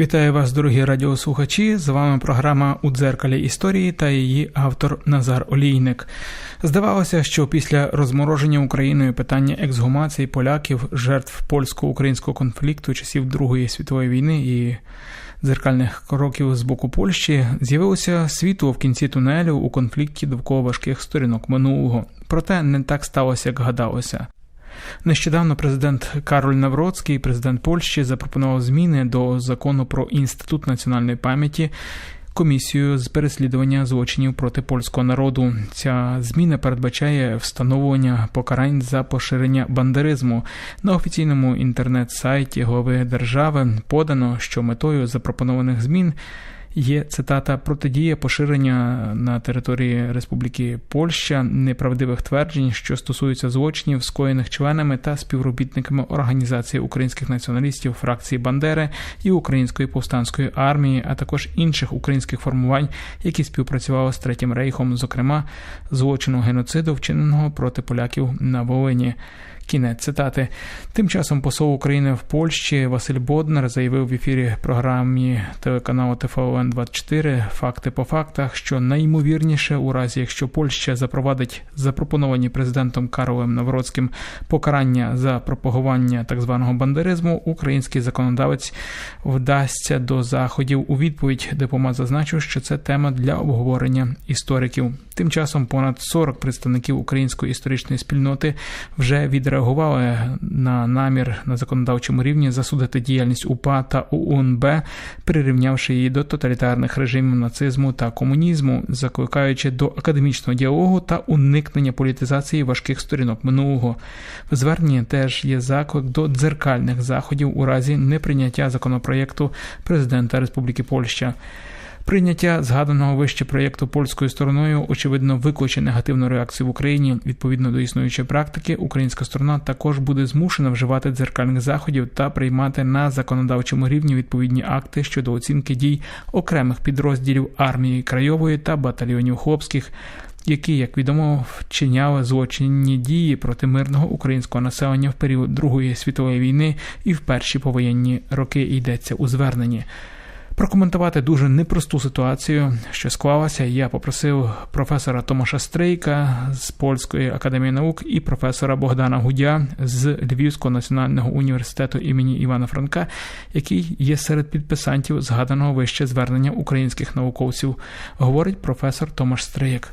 Вітаю вас, дорогі радіослухачі. З вами програма у дзеркалі історії та її автор Назар Олійник. Здавалося, що після розмороження Україною питання ексгумації поляків, жертв польсько-українського конфлікту часів Другої світової війни і дзеркальних кроків з боку Польщі з'явилося світло в кінці тунелю у конфлікті довкола важких сторінок минулого. Проте не так сталося, як гадалося. Нещодавно президент Кароль Навроцький, президент Польщі, запропонував зміни до закону про інститут національної пам'яті. Комісію з переслідування злочинів проти польського народу ця зміна передбачає встановлення покарань за поширення бандеризму на офіційному інтернет-сайті глави держави. Подано, що метою запропонованих змін є цитата протидія поширення на території Республіки Польща неправдивих тверджень, що стосуються злочинів, скоєних членами та співробітниками організації українських націоналістів фракції Бандери і Української повстанської армії, а також інших українських формувань, які співпрацювали з третім рейхом, зокрема злочину геноциду, вчиненого проти поляків на Волині. Кінець цитати. Тим часом посол України в Польщі Василь Боднар заявив в ефірі програмі телеканалу ТФОН 24 факти по фактах, що найімовірніше, у разі якщо Польща запровадить запропоновані президентом Карлем Навроцьким покарання за пропагування так званого бандеризму, український законодавець вдасться до заходів у відповідь. Дипломат зазначив, що це тема для обговорення істориків. Тим часом понад 40 представників української історичної спільноти вже відреагували на намір на законодавчому рівні засудити діяльність УПА та УНБ, прирівнявши її до тоталітарних режимів нацизму та комунізму, закликаючи до академічного діалогу та уникнення політизації важких сторінок минулого. В зверненні теж є заклик до дзеркальних заходів у разі неприйняття законопроєкту президента Республіки Польща. Прийняття згаданого вище проєкту польською стороною очевидно викличе негативну реакцію в Україні. Відповідно до існуючої практики, українська сторона також буде змушена вживати дзеркальних заходів та приймати на законодавчому рівні відповідні акти щодо оцінки дій окремих підрозділів армії крайової та батальйонів хлопських. Які, як відомо, вчиняли злочинні дії проти мирного українського населення в період Другої світової війни і в перші повоєнні роки йдеться у зверненні. Прокоментувати дуже непросту ситуацію, що склалася, я попросив професора Томаша Стрейка з Польської академії наук і професора Богдана Гудя з Львівського національного університету імені Івана Франка, який є серед підписантів згаданого вище звернення українських науковців, говорить професор Томаш Стрейк.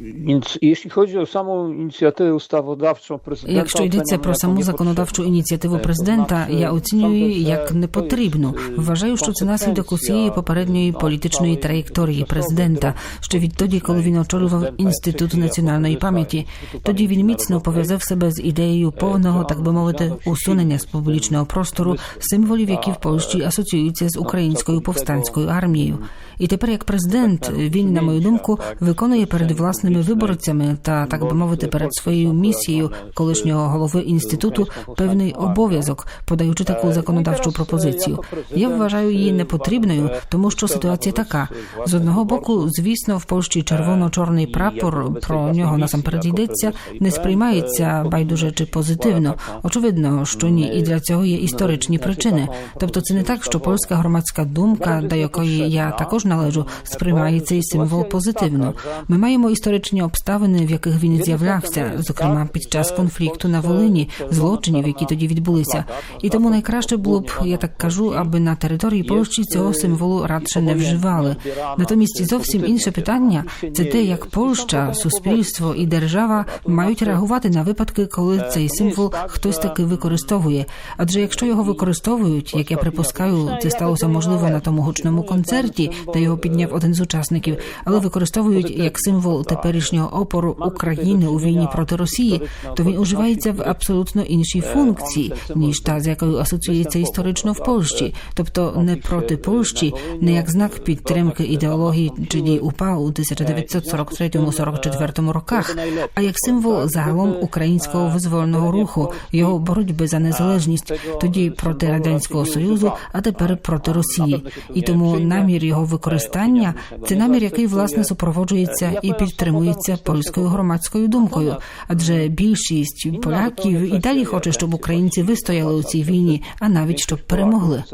Więc jeśli chodzi o samą inicjatywę ustawodawczą prezydenta, Якщо йдеться про саму законодавчу ініціативу президента, я оцінюю її як непотрібну. Вважаю, що це наслідок усієї попередньої політичної траєкторії президента. Ще відтоді, коли він очолював інститут національної пам'яті, тоді він міцно пов'язав себе з ідеєю повного, так би мовити, усунення з публічного простору символів, які в Польщі асоціюються з українською повстанською армією. І тепер, як президент, він, на мою думку, виконує перед власними виборцями та так би мовити, перед своєю місією колишнього голови інституту певний обов'язок, подаючи таку законодавчу пропозицію. Я вважаю її непотрібною, тому що ситуація така: з одного боку, звісно, в Польщі червоно-чорний прапор про нього насамперед йдеться, не сприймається байдуже чи позитивно. Очевидно, що ні, і для цього є історичні причини. Тобто, це не так, що польська громадська думка, до якої я також належу, сприймає цей символ позитивно. Ми маємо історичні обставини, в яких він з'являвся, зокрема під час конфлікту на Волині, злочинів, які тоді відбулися. І тому найкраще було б, я так кажу, аби на території Польщі цього символу радше не вживали. Натомість зовсім інше питання це те, як Польща, суспільство і держава мають реагувати на випадки, коли цей символ хтось таки використовує. Адже якщо його використовують, як я припускаю, це сталося можливо на тому гучному концерті, де його підняв один з учасників, але використовують як символ теперішнього опору України у війні проти Росії, то він уживається в абсолютно іншій функції ніж та, з якою асоціюється історично в Польщі, тобто не проти Польщі, не як знак підтримки ідеології чи дій УПА у 1943-44 роках, а як символ загалом українського визвольного руху, його боротьби за незалежність, тоді проти радянського союзу, а тепер проти Росії, і тому намір його використання це намір, який власне супроводжується і підтримується польською громадською думкою, адже більшість поляків і далі хоче, щоб українці вистояли у цій війні, а навіть щоб перемогли.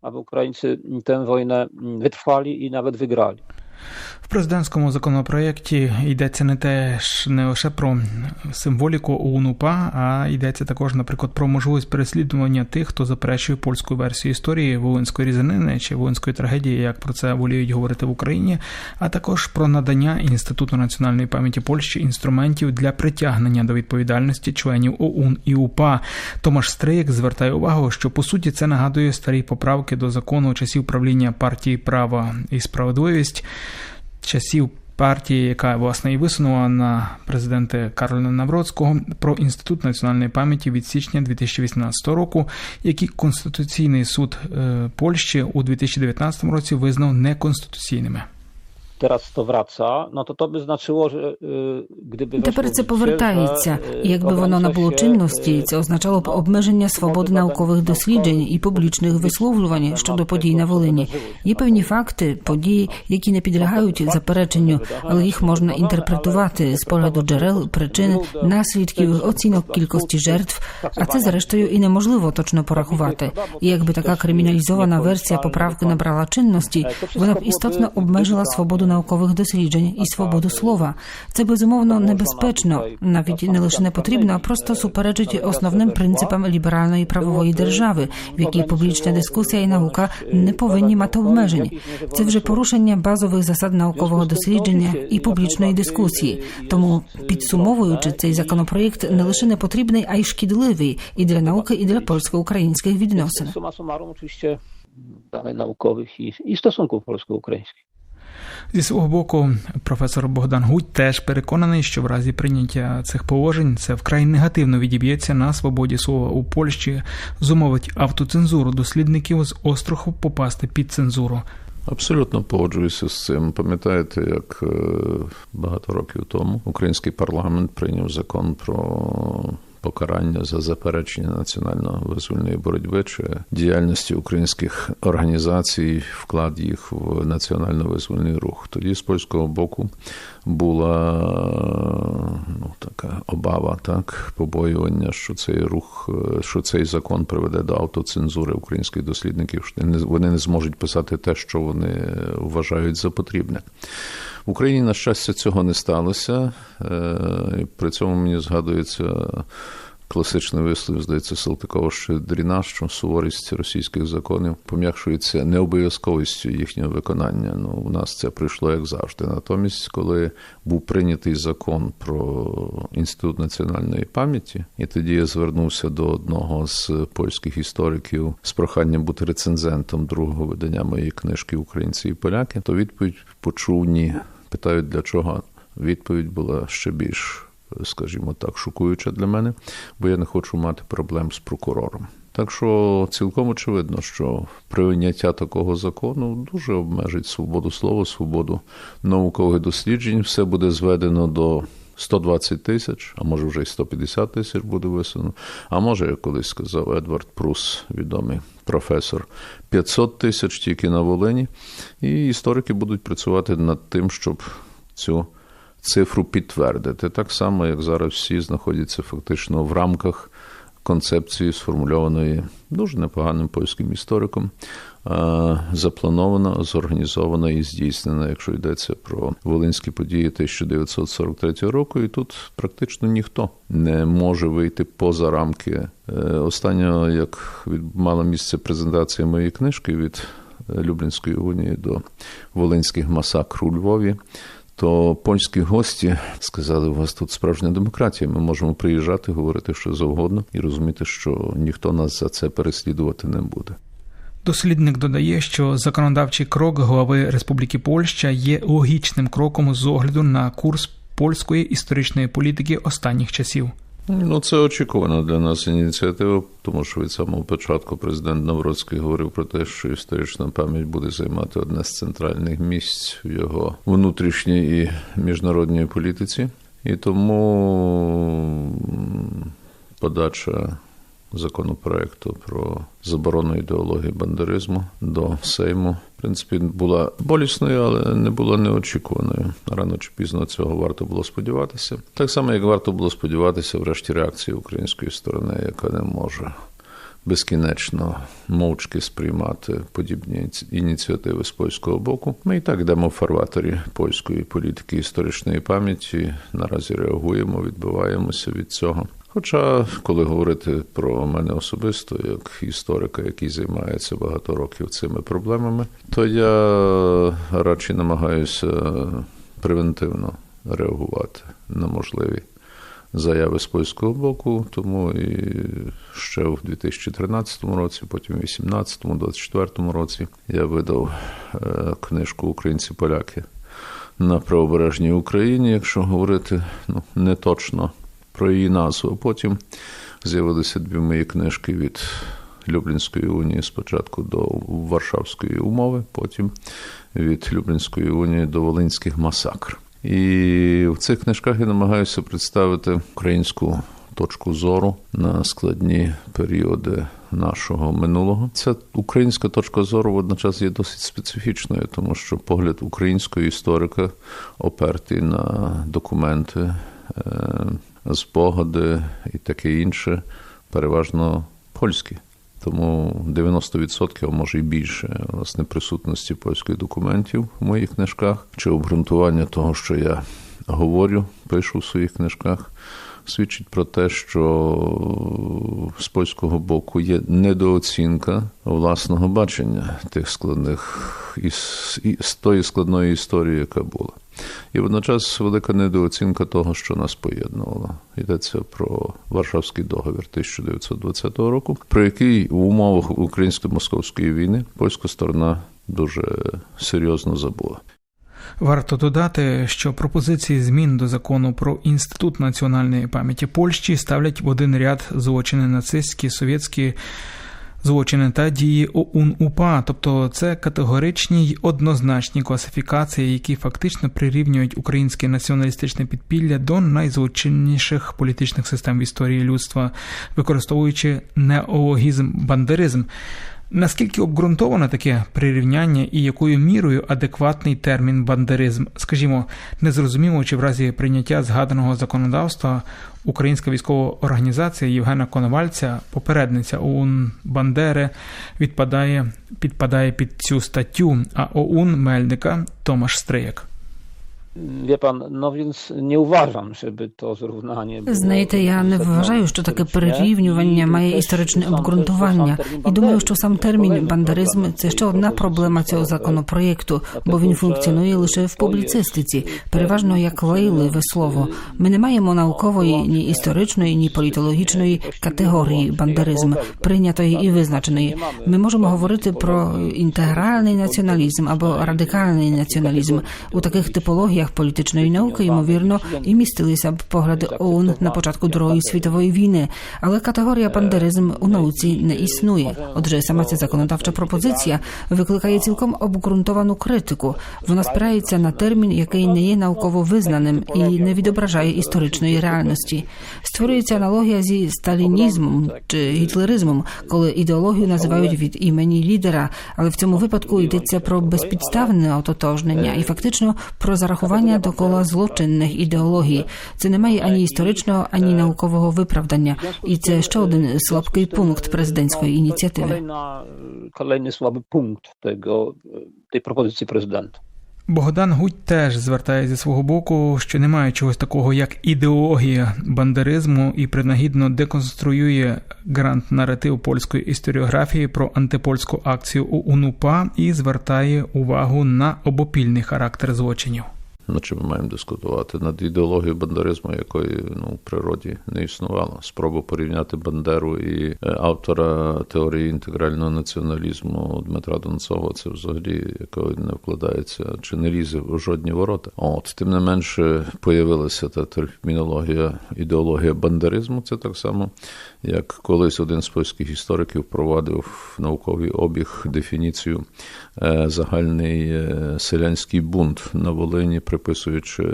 Аби українці tę wojnę wytrwali і навіть wygrali. Президентському законопроєкті йдеться не теж не лише про символіку ОУН-УПА, а йдеться також, наприклад, про можливість переслідування тих, хто заперечує польську версію історії волинської різанини чи волинської трагедії, як про це воліють говорити в Україні, а також про надання Інституту національної пам'яті Польщі інструментів для притягнення до відповідальності членів ОУН і УПА. Томаш Стрик звертає увагу, що по суті це нагадує старі поправки до закону часів правління партії Право і справедливість часів партії, яка власне і висунула на президента Кароліна Навроцького про інститут національної пам'яті від січня 2018 року, який Конституційний суд е, Польщі у 2019 році визнав неконституційними. Teraz to wraca, no to to by znaczyło, że gdyby Тепер це повертається. Якби воно набуло чинності, це означало б обмеження свободи наукових досліджень і публічних висловлювань щодо подій на Волині. Є певні факти, події, які не підлягають запереченню, але їх можна інтерпретувати з погляду джерел, причин, наслідків, оцінок кількості жертв. А це зрештою і неможливо точно порахувати. І якби така криміналізована версія поправки набрала чинності, вона б істотно обмежила свободу наукових досліджень і свободу слова. Це безумовно небезпечно, навіть не лише не потрібно, а просто суперечить основним принципам ліберальної правової держави, в якій публічна дискусія і наука не повинні мати обмежень. Це вже порушення базових засад наукового дослідження і публічної дискусії. Тому підсумовуючи, цей законопроєкт не лише не потрібний, а й шкідливий і для науки, і для польсько-українських відносин. Suma summarum oczywiście danych naukowych i, i stosunków polsko-ukraińskich. Зі свого боку, професор Богдан Гудь теж переконаний, що в разі прийняття цих положень це вкрай негативно відіб'ється на свободі слова у Польщі, зумовить автоцензуру дослідників з остраху попасти під цензуру. Абсолютно погоджуюся з цим. Пам'ятаєте, як е, багато років тому український парламент прийняв закон про покарання за заперечення національно-визвольної боротьби чи діяльності українських організацій, вклад їх в національно-визвольний рух. Тоді з польського боку була ну, така обава, так, побоювання, що цей рух, що цей закон приведе до автоцензури українських дослідників, що вони не зможуть писати те, що вони вважають за потрібне. В Україні, на щастя, цього не сталося. Е, При цьому мені згадується класичний вислів, здається, Салтикова, що дріна, що суворість російських законів пом'якшується необов'язковістю їхнього виконання. Ну, у нас це прийшло як завжди. Натомість, коли був прийнятий закон про інститут національної пам'яті, і тоді я звернувся до одного з польських істориків з проханням бути рецензентом другого видання моєї книжки Українці і поляки, то відповідь почув ні. Питають для чого. Відповідь була ще більш, скажімо так, шокуюча для мене, бо я не хочу мати проблем з прокурором. Так що цілком очевидно, що прийняття такого закону дуже обмежить свободу слова, свободу наукових досліджень. Все буде зведено до 120 тисяч, а може вже й 150 тисяч буде висунено. А може, як колись сказав Едвард Прус, відомий професор, 500 тисяч тільки на Волині. І історики будуть працювати над тим, щоб цю цифру підтвердити. Так само, як зараз всі знаходяться фактично в рамках концепції, сформульованої дуже непоганим польським істориком, запланована, зорганізована і здійснена, якщо йдеться про волинські події 1943 року. І тут практично ніхто не може вийти поза рамки. Е, Останнього, як мала місце презентація моєї книжки від е, Люблінської унії до волинських масакр у Львові. То польські гості сказали, у вас тут справжня демократія. Ми можемо приїжджати, говорити що завгодно і розуміти, що ніхто нас за це переслідувати не буде. Дослідник додає, що законодавчий крок глави Республіки Польща є логічним кроком з огляду на курс польської історичної політики останніх часів. Ну, це очікувана для нас ініціатива, тому що від самого початку президент Навроцький говорив про те, що історична пам'ять буде займати одне з центральних місць в його внутрішній і міжнародній політиці. І тому подача законопроекту про заборону ідеології бандеризму до Сейму, в принципі, була болісною, але не була неочікуваною. Рано чи пізно цього варто було сподіватися. Так само, як варто було сподіватися, врешті реакції української сторони, яка не може безкінечно мовчки сприймати подібні ініціативи з польського боку. Ми і так йдемо в фарватері польської політики історичної пам'яті. Наразі реагуємо, відбиваємося від цього. Хоча, коли говорити про мене особисто, як історика, який займається багато років цими проблемами, то я радше намагаюся превентивно реагувати на можливі заяви з польського боку, тому і ще в 2013 році, потім в 2018, 2024 році я видав е, книжку Українці-поляки на правобережній Україні, якщо говорити ну, не точно про її назву. Потім з'явилися дві мої книжки від Люблінської унії спочатку до Варшавської умови, потім від Люблінської унії до Волинських масакр. І в цих книжках я намагаюся представити українську точку зору на складні періоди нашого минулого. Ця українська точка зору водночас є досить специфічною, тому що погляд українського історика опертий на документи, е, спогади і таке інше, переважно польські. Тому 90%, а може і більше, власне, присутності польських документів в моїх книжках чи обґрунтування того, що я говорю, пишу в своїх книжках, свідчить про те, що з польського боку є недооцінка власного бачення тих складних із, тої складної історії, яка була. І водночас велика недооцінка того, що нас поєднувало. Йдеться про Варшавський договір 1920 року, про який в умовах українсько-московської війни польська сторона дуже серйозно забула. Варто додати, що пропозиції змін до закону про інститут національної пам'яті Польщі ставлять в один ряд злочини нацистські, совєтські злочини та дії ОУН-УПА, тобто це категоричні й однозначні класифікації, які фактично прирівнюють українське націоналістичне підпілля до найзлочинніших політичних систем в історії людства, використовуючи неологізм бандеризм. Наскільки обґрунтоване таке прирівняння і якою мірою адекватний термін бандеризм? Скажімо, незрозуміло, чи в разі прийняття згаданого законодавства Українська військова організація Євгена Коновальця, попередниця ОУН Бандери, відпадає, підпадає під цю статтю, а ОУН Мельника Томаш Стрияк. Wie pan, no więc nie uważam, żeby to zrównanie było Знаєте, я не вважаю, що таке перерівнювання має історичне обґрунтування, і думаю, що сам термін бандеризм це ще одна проблема цього законопроєкту, бо він функціонує лише в публіцистиці, переважно як лайливе слово. Ми не маємо наукової, ні історичної, ні політологічної категорії бандеризм, прийнятої і визначеної. Ми можемо говорити про інтегральний націоналізм або радикальний націоналізм. у таких типологіях політичної науки, ймовірно, і містилися б погляди ОУН на початку Другої світової війни, але категорія бандеризм у науці не існує. Отже, сама ця законодавча пропозиція викликає цілком обґрунтовану критику. Вона спирається на термін, який не є науково визнаним і не відображає історичної реальності. Створюється аналогія зі сталінізмом чи гітлеризмом, коли ідеологію називають від імені лідера, але в цьому випадку йдеться про безпідставне ототожнення і фактично про зарахування до кола злочинних ідеологій. Це не має ані історичного, ані наукового виправдання, і це ще один слабкий пункт президентської ініціативи. Kolejny słaby punkt tego, tej propozycji prezydenta. Богдан Гудь теж звертає зі свого боку, що немає чогось такого, як ідеологія бандеризму, і принагідно деконструює грант наратив польської історіографії про антипольську акцію у УНУПА і звертає увагу на обопільний характер злочинів. Над чим ми маємо дискутувати над ідеологією бандеризму, якої ну в природі не існувало. Спроба порівняти Бандеру і е, автора теорії інтегрального націоналізму Дмитра Донцова, це взагалі якою не вкладається чи не лізе в жодні ворота. От тим не менше появилася та термінологія ідеологія бандеризму. Це так само, як колись один з польських істориків впровадив в науковий обіг дефініцію е, загальний е, селянський бунт на Волині приписуючи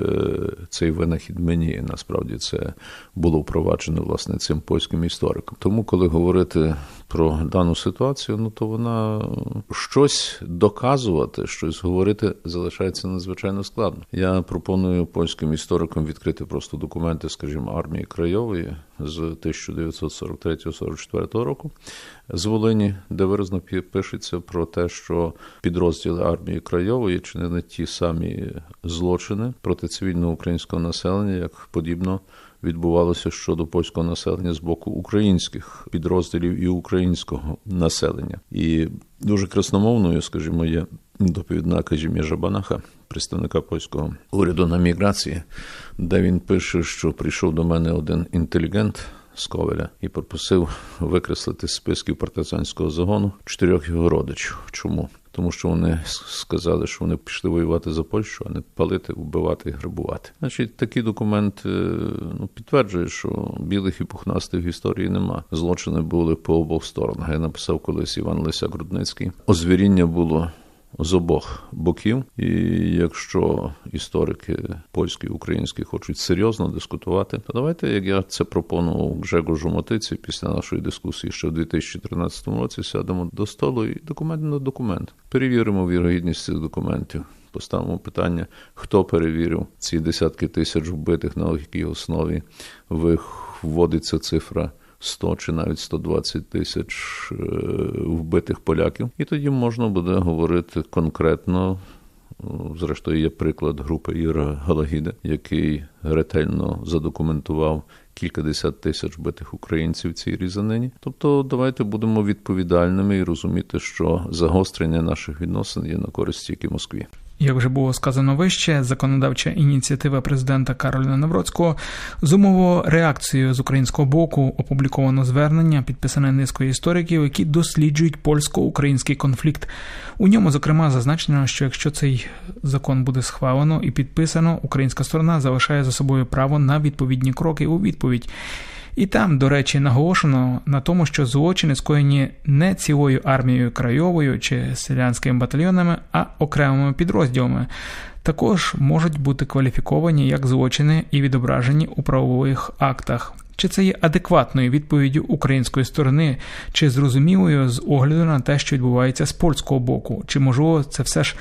цей винахід мені. Насправді це було впроваджено власне цим польським істориком. Тому, коли говорити про дану ситуацію, ну то вона щось доказувати, щось говорити залишається надзвичайно складно. Я пропоную польським історикам відкрити просто документи, скажімо, армії Крайової з 1943-44 року з Волині, де виразно пишеться про те, що підрозділи армії Крайової чинили ті самі злочини проти цивільного українського населення, як подібно відбувалося щодо польського населення з боку українських підрозділів і українського населення. І дуже красномовною, скажімо, є доповідна Казім'я Банаха, представника польського уряду на міграції, де він пише, що прийшов до мене один інтелігент. З Ковеля і попросив викреслити з списків партизанського загону чотирьох його родичів. Чому? Тому що вони сказали, що вони пішли воювати за Польщу, а не палити, вбивати і грабувати. Значить, такий документ ну, підтверджує, що білих і пухнастих в історії нема. Злочини були по обох сторонах. Я написав колись Іван Лисяк Рудницький. Озвіріння було з обох боків, і якщо історики польські і українські хочуть серйозно дискутувати, то давайте, як я це пропонував Гжегожу Мотиці після нашої дискусії, ще в 2013 році сядемо до столу і документ на документ. Перевіримо вірогідність цих документів. Поставимо питання, хто перевірив ці десятки тисяч вбитих, на якій основі вводиться цифра 100 чи навіть 120 тисяч вбитих поляків, і тоді можна буде говорити конкретно. Зрештою, є приклад групи Іра Галагіда, який ретельно задокументував кількадесят тисяч вбитих українців в цій різанині. Тобто, давайте будемо відповідальними і розуміти, що загострення наших відносин є на користь тільки Москві. Як вже було сказано вище, законодавча ініціатива президента Кароліна Навроцького зумово реакцією з українського боку опубліковано звернення, підписане низкою істориків, які досліджують польсько-український конфлікт. У ньому, зокрема, зазначено, що якщо цей закон буде схвалено і підписано, українська сторона залишає за собою право на відповідні кроки у відповідь. І там, до речі, наголошено на тому, що злочини скоєні не цілою армією крайовою чи селянськими батальйонами, а окремими підрозділами, також можуть бути кваліфіковані як злочини і відображені у правових актах. Чи це є адекватною відповіддю української сторони, чи зрозумілою з огляду на те, що відбувається з польського боку, чи можливо це все ж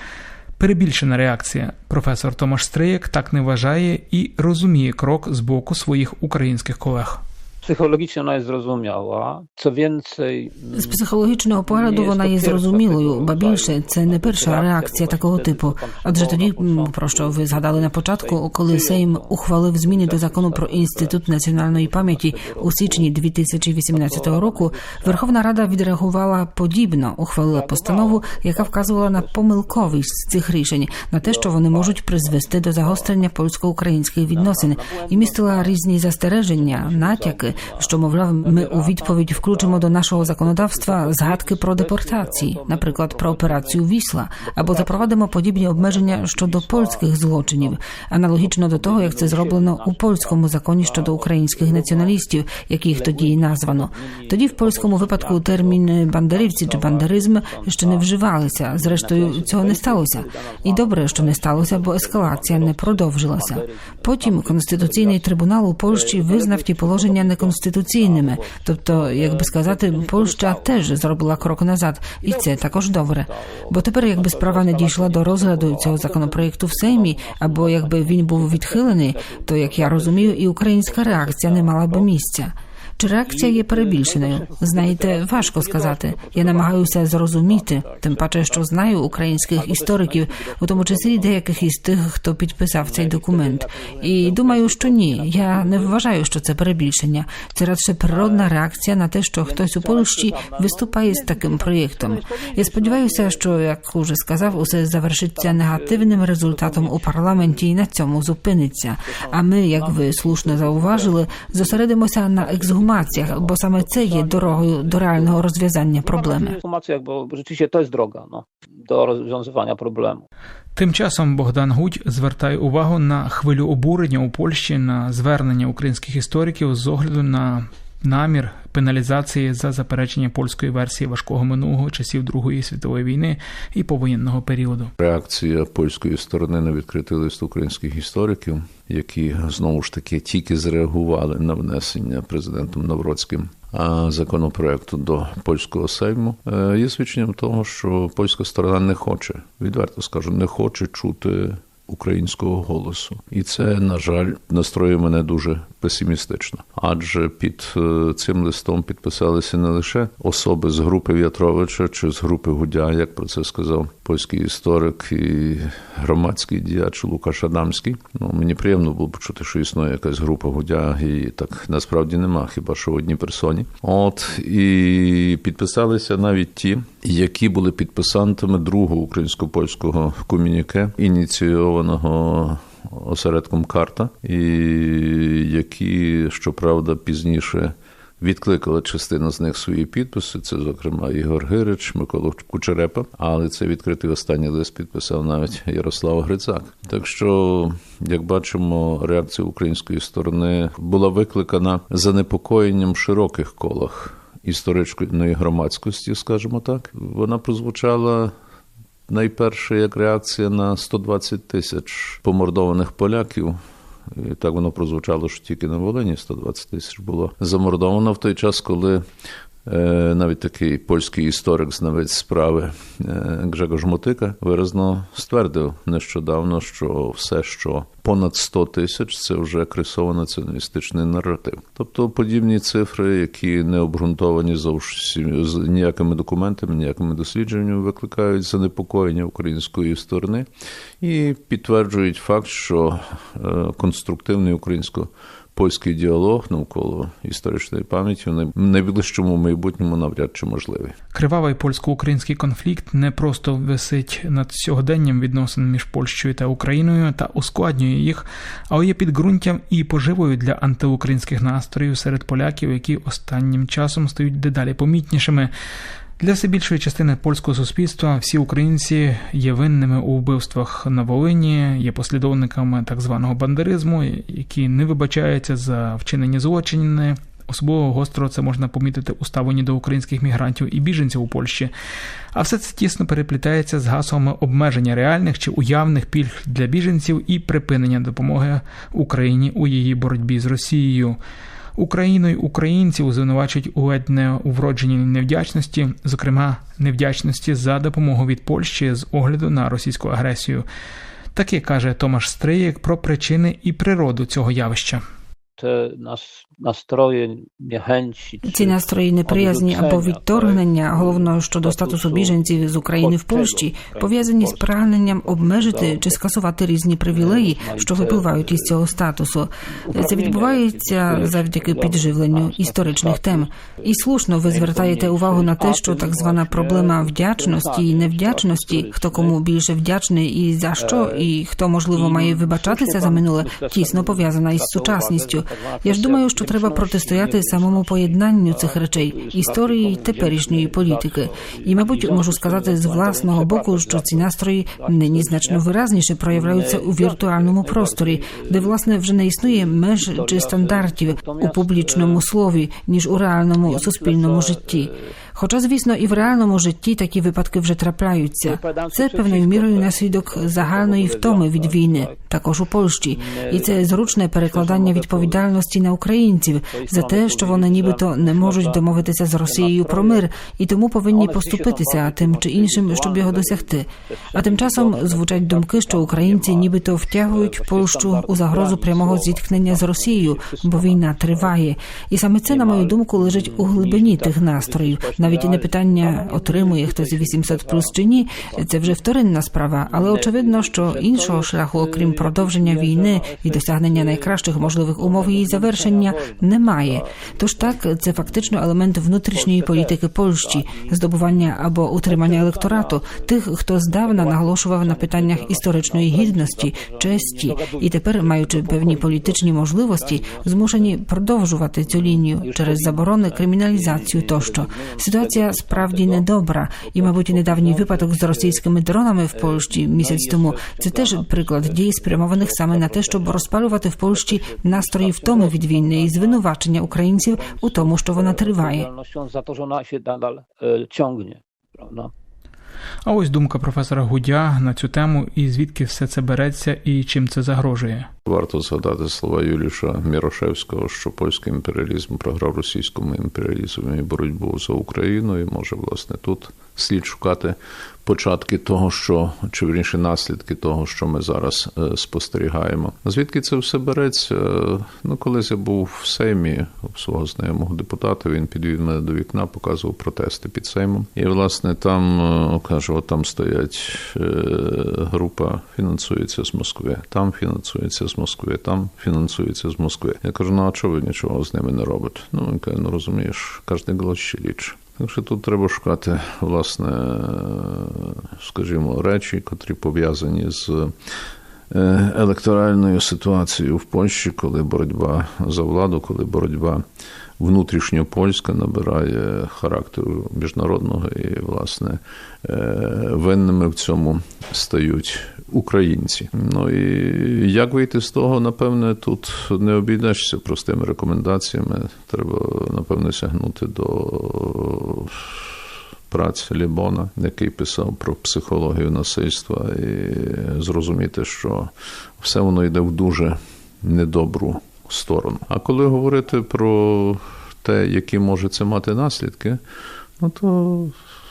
перебільшена реакція? Професор Томаш Стрияк так не вважає і розуміє крок з боку своїх українських колег. Psychologicznie ona jest zrozumiała. Co więcej, З психологічного погляду вона є зрозумілою, ба більше це не перша реакція такого типу. Адже тоді, про що ви згадали на початку, коли Сейм ухвалив зміни до закону про інститут національної пам'яті у січні 2018 року, Верховна Рада відреагувала подібно, ухвалила постанову, яка вказувала на помилковість цих рішень, на те, що вони можуть призвести до загострення польсько-українських відносин, і містила різні застереження, натяки що мовляв, ми у відповідь включимо до нашого законодавства згадки про депортації, наприклад, про операцію Вісла, або запровадимо подібні обмеження щодо польських злочинів, аналогічно до того, як це зроблено у польському законі щодо українських націоналістів, яких тоді названо. Тоді в польському випадку термін бандерівці чи бандеризм ще не вживалися. Зрештою, цього не сталося. І добре, що не сталося, бо ескалація не продовжилася. Потім конституційний трибунал у Польщі визнав ті положення неконституційними. Тобто, як би сказати, Польща теж зробила крок назад, і це також добре. Бо тепер, якби справа не дійшла до розгляду цього законопроекту в Сеймі, або якби він був відхилений, то як я розумію, і українська реакція не мала би місця. Чи реакція є перебільшеною? Знаєте, важко сказати. Я намагаюся зрозуміти, тим паче, що знаю українських істориків, у тому числі деяких із тих, хто підписав цей документ. І думаю, що ні. Я не вважаю, що це перебільшення. Це радше природна реакція на те, що хтось у Польщі виступає з таким проєктом. Я сподіваюся, що як уже сказав, усе завершиться негативним результатом у парламенті і на цьому зупиниться. А ми, як ви слушно зауважили, зосередимося на ексгумації ekshumacjach, бо саме це є дорогою до реального розв'язання проблеми. Інформаціях, бо rzeczywiście to jest droga no, до розв'язування проблему. Тим часом Богдан Гудь звертає увагу на хвилю обурення у Польщі на звернення українських істориків з огляду на намір пеналізації за заперечення польської версії важкого минулого часів Другої світової війни і повоєнного періоду. Реакція польської сторони на відкритий лист українських істориків, які знову ж таки тільки зреагували на внесення президентом Навроцьким законопроекту до польського сейму, е, є свідченням того, що польська сторона не хоче, відверто скажу, не хоче чути. Українського голосу, і це на жаль настроює мене дуже песимістично. Адже під е, цим листом підписалися не лише особи з групи В'ятровича чи з групи Гудя, як про це сказав польський історик і громадський діяч Лукаш Адамський. Ну мені приємно було почути, що існує якась група Гудя, і так насправді нема, хіба що в одній персоні. От і підписалися навіть ті, які були підписантами другого українсько-польського комюніке, ініційованого осередком карта, і які, щоправда, пізніше. Відкликали частину з них свої підписи. Це, зокрема, Ігор Гирич, Микола Кучерепа. Але це відкритий останній лист підписав навіть Ярослав Грицак. Так що, як бачимо, реакція української сторони була викликана занепокоєнням в широких колах історичної громадськості, скажімо так. Вона прозвучала. Найперше як реакція на 120 тисяч помордованих поляків. І так воно прозвучало, що тільки на Волині 120 тисяч було замордовано в той час, коли навіть такий польський історик, знавець справи е, Гжегош Мотика виразно ствердив нещодавно, що все, що понад 100 тисяч, це вже крисово-націоналістичний наратив. Тобто подібні цифри, які не обґрунтовані з ніякими документами, ніякими дослідженнями, викликають занепокоєння української сторони і підтверджують факт, що е, конструктивний українсько польський діалог навколо історичної пам'яті в найближчому майбутньому навряд чи можливий. Кривавий польсько-український конфлікт не просто висить над сьогоденням відносин між Польщею та Україною та ускладнює їх, а є підґрунтям і поживою для антиукраїнських настроїв серед поляків, які останнім часом стають дедалі помітнішими. Для все більшої частини польського суспільства всі українці є винними у вбивствах на Волині, є послідовниками так званого бандеризму, які не вибачаються за вчинені злочини. Особливо гостро це можна помітити у ставленні до українських мігрантів і біженців у Польщі. А все це тісно переплітається з гаслами обмеження реальних чи уявних пільг для біженців і припинення допомоги Україні у її боротьбі з Росією. Україною українців звинувачують у ледь вродженій невдячності, зокрема невдячності за допомогу від Польщі з огляду на російську агресію. Таке каже Томаш Стриєк про причини і природу цього явища. це czy Ці настрої неприязні або відторгнення, tak, головно щодо статусу біженців з України в Польщі, пов'язані з прагненням обмежити чи скасувати різні привілеї, що випливають із цього статусу. Це відбувається завдяки підживленню історичних тем. І слушно ви звертаєте увагу на те, що так звана проблема вдячності і невдячності, хто кому більше вдячний і за що, і хто можливо має вибачатися за минуле, тісно пов'язана із сучасністю. Я ж думаю, що треба протистояти самому поєднанню цих речей історії й теперішньої політики. І, мабуть, можу сказати з власного боку, що ці настрої нині значно виразніше проявляються у віртуальному просторі, де власне вже не існує меж чи стандартів у публічному слові, ніж у реальному суспільному житті. Хоча, звісно, і в реальному житті такі випадки вже трапляються. Це певною мірою наслідок загальної втоми від війни, також у Польщі, і це зручне перекладання відповідальності на українців за те, що вони нібито не можуть домовитися з Росією про мир і тому повинні поступитися тим чи іншим, щоб його досягти. А тим часом звучать думки, що українці нібито втягують Польщу у загрозу прямого зіткнення з Росією, бо війна триває. І саме це, на мою думку, лежить у глибині тих настроїв. Навіть і не питання отримує хтось 800 плюс чи ні. Це вже вторинна справа, але очевидно, що іншого шляху, окрім продовження війни і досягнення найкращих можливих умов її завершення, немає. Тож так, це фактично елемент внутрішньої політики Польщі, здобування або утримання електорату, тих, хто здавна наголошував на питаннях історичної гідності, честі, і тепер, маючи певні політичні можливості, змушені продовжувати цю лінію через заборони, криміналізацію тощо. Ситуація справді недобра, і, мабуть, недавній випадок з російськими дронами в Польщі місяць тому це теж приклад дій, спрямованих саме на те, щоб розпалювати в Польщі настрої втоми від війни і звинувачення українців у тому, що вона триває. А ось думка професора Гудя на цю тему і звідки все це береться і чим це загрожує. Варто згадати слова Юліша Мірошевського, що польський імперіалізм програв російському імперіалізму і боротьбу за Україну. І може, власне, тут слід шукати початки того, що чи вірніше наслідки того, що ми зараз е, спостерігаємо. Звідки це все береться? Е, Ну, колись я був в Сеймі у свого знайомого депутата. Він підвів мене до вікна, показував протести під Сеймом. І власне там е, каже: от там стоять група, фінансується з Москви, там фінансується з Москви, там фінансується з Москви. Я кажу, ну а чого ви нічого з ними не робите? Ну він каже, ну розумієш, кожен голос ще ліче. Так що тут треба шукати, власне, скажімо, речі, котрі пов'язані з електоральною ситуацією в Польщі, коли боротьба за владу, коли боротьба внутрішньопольська набирає характеру міжнародного і, власне, е, винними в цьому стають українці. Ну і як вийти з того, напевне, тут не обійдешся простими рекомендаціями. Треба, напевне, сягнути до праць Лібона, який писав про психологію насильства, і зрозуміти, що все воно йде в дуже недобру сторону. А коли говорити про те, які може це мати наслідки, ну то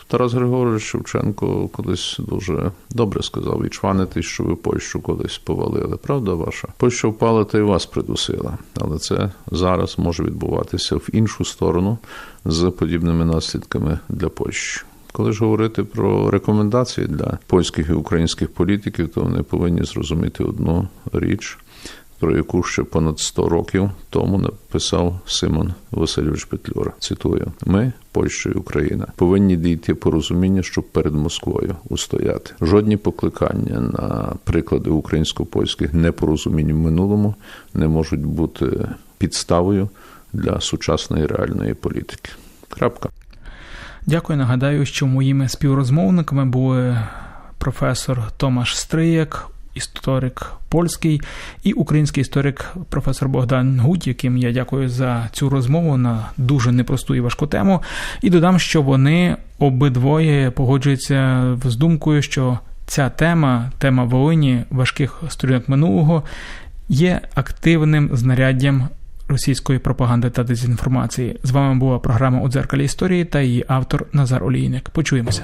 Тарас Григорович Шевченко колись дуже добре сказав: відчванити, що ви Польщу колись повалили. Правда ваша? Польща впала та й вас придусила. Але це зараз може відбуватися в іншу сторону з подібними наслідками для Польщі. Коли ж говорити про рекомендації для польських і українських політиків, то вони повинні зрозуміти одну річ, про яку ще понад 100 років тому написав Симон Васильович Петлюра. Цитую: ми, Польща і Україна, повинні дійти порозуміння, щоб перед Москвою устояти. Жодні покликання на приклади українсько-польських непорозумінь в минулому не можуть бути підставою для сучасної реальної політики. Крапка. Дякую. Нагадаю, що моїми співрозмовниками були професор Томаш Стрияк, історик польський, і український історик професор Богдан Гудь, яким я дякую за цю розмову на дуже непросту і важку тему. І додам, що вони обидвоє погоджуються з думкою, що ця тема, тема Волині, важких сторінок минулого, є активним знаряддям російської пропаганди та дезінформації. З вами була програма у дзеркалі історії та її автор Назар Олійник. Почуємося.